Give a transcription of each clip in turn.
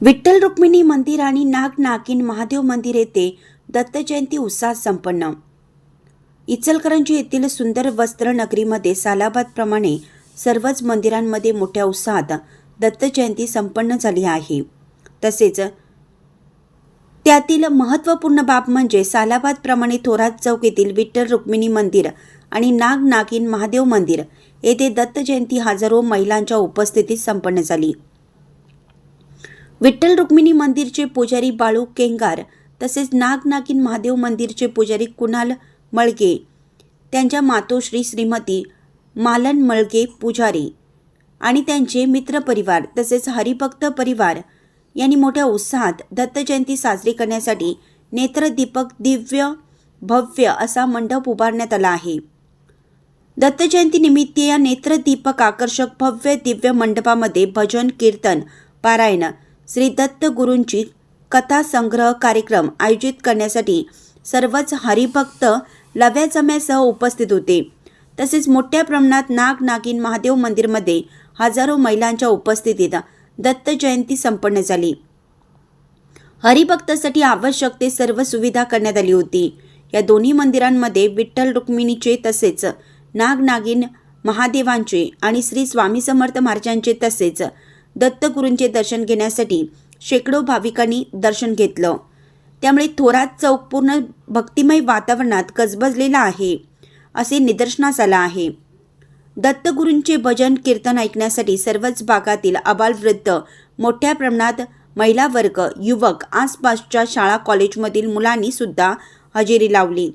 विठ्ठल रुक्मिणी मंदिर आणि नाग नागिन महादेव मंदिर येथे दत्त जयंती उत्साहात संपन्न. इचलकरंजी येथील सुंदर वस्त्र नगरीमध्ये सालाबादप्रमाणे सर्वच मंदिरांमध्ये मोठ्या उत्साहात दत्त जयंती संपन्न झाली आहे. तसेच त्यातील महत्त्वपूर्ण बाब म्हणजे सालाबादप्रमाणे थोरात चौक येथील विठ्ठल रुक्मिणी मंदिर आणि नाग नागिन महादेव मंदिर येथे दत्त जयंती हजारो महिलांच्या उपस्थितीत संपन्न झाली. विठ्ठल रुक्मिणी मंदिरचे पुजारी बाळू केंगार तसेच नाग नागिन महादेव मंदिरचे पुजारी कुणाल मळगे त्यांच्या मातोश्री श्रीमती मालन मळगे पुजारी आणि त्यांचे मित्रपरिवार तसेच हरिभक्त परिवार यांनी मोठ्या उत्साहात दत्तजयंती साजरी करण्यासाठी नेत्रदीपक दिव्य भव्य असा मंडप उभारण्यात आला आहे. दत्तजयंतीनिमित्त निमित्त या नेत्रदीपक आकर्षक भव्य दिव्य मंडपामध्ये भजन कीर्तन पारायण श्री दत्त गुरूंची कथा संग्रह कार्यक्रम आयोजित करण्यासाठी सर्वच हरिभक्त लव्या जम्यासह उपस्थित होते. तसेच मोठ्या प्रमाणात नागनागिन महादेव मंदिरमध्ये हजारो महिलांच्या उपस्थितीत दत्त जयंती संपन्न झाली. हरिभक्तासाठी आवश्यक ते सर्व सुविधा करण्यात आली होती. या दोन्ही मंदिरांमध्ये विठ्ठल रुक्मिणीचे तसेच नागनागिन महादेवांचे आणि श्री स्वामी समर्थ महाराजांचे तसेच दत्तगुरूंचे दर्शन घेण्यासाठी शेकडो भाविकांनी दर्शन घेतलं. त्यामुळे थोरात चौक पूर्ण भक्तिमय वातावरणात गजबजलेला आहे असे निदर्शनास आलं आहे. दत्तगुरूंचे भजन कीर्तन ऐकण्यासाठी सर्वच भागातील अबालवृद्ध मोठ्या प्रमाणात महिला वर्ग युवक आसपासच्या शाळा कॉलेजमधील मुलांनी सुद्धा हजेरी लावली.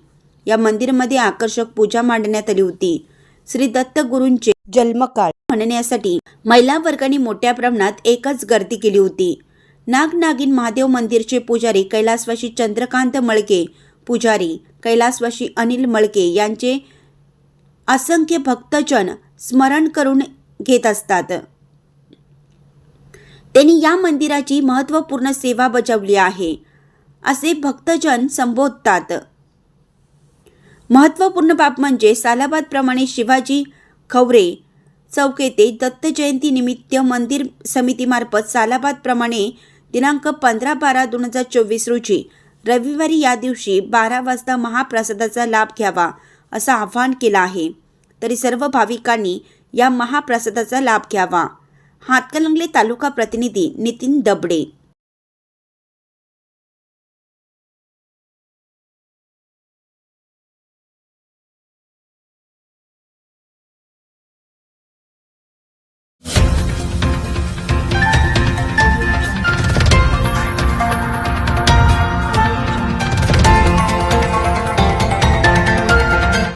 या मंदिरमध्ये आकर्षक पूजा मांडण्यात आली होती. श्री दत्तगुरूंचे जन्मकाळ म्हणण्यासाठी महिला वर्गाने मोठ्या प्रमाणात एकच गर्दी केली होती. नागनागिन महादेव मंदिरचे पुजारी कैलासवाशी चंद्रकांत मळके पुजारी कैलासवाशी अनिल मळके यांचे असंख्य भक्तजन स्मरण करून घेत असतात. त्यांनी या मंदिराची महत्त्वपूर्ण सेवा बजावली आहे असे भक्तजन संबोधतात. महत्त्वपूर्ण बाब म्हणजे सालाबादप्रमाणे शिवाजी खवरे चौक येथे दत्त जयंती निमित्त मंदिर समितीमार्फत सालाबादप्रमाणे दिनांक पंधरा बारा दोन हजार चोवीस रोजी रविवारी या दिवशी बारा वाजता महाप्रसादाचा लाभ घ्यावा असं आवाहन केलं आहे. तरी सर्व भाविकांनी या महाप्रसादाचा लाभ घ्यावा. हातकलंगले तालुका प्रतिनिधी नितीन दबडे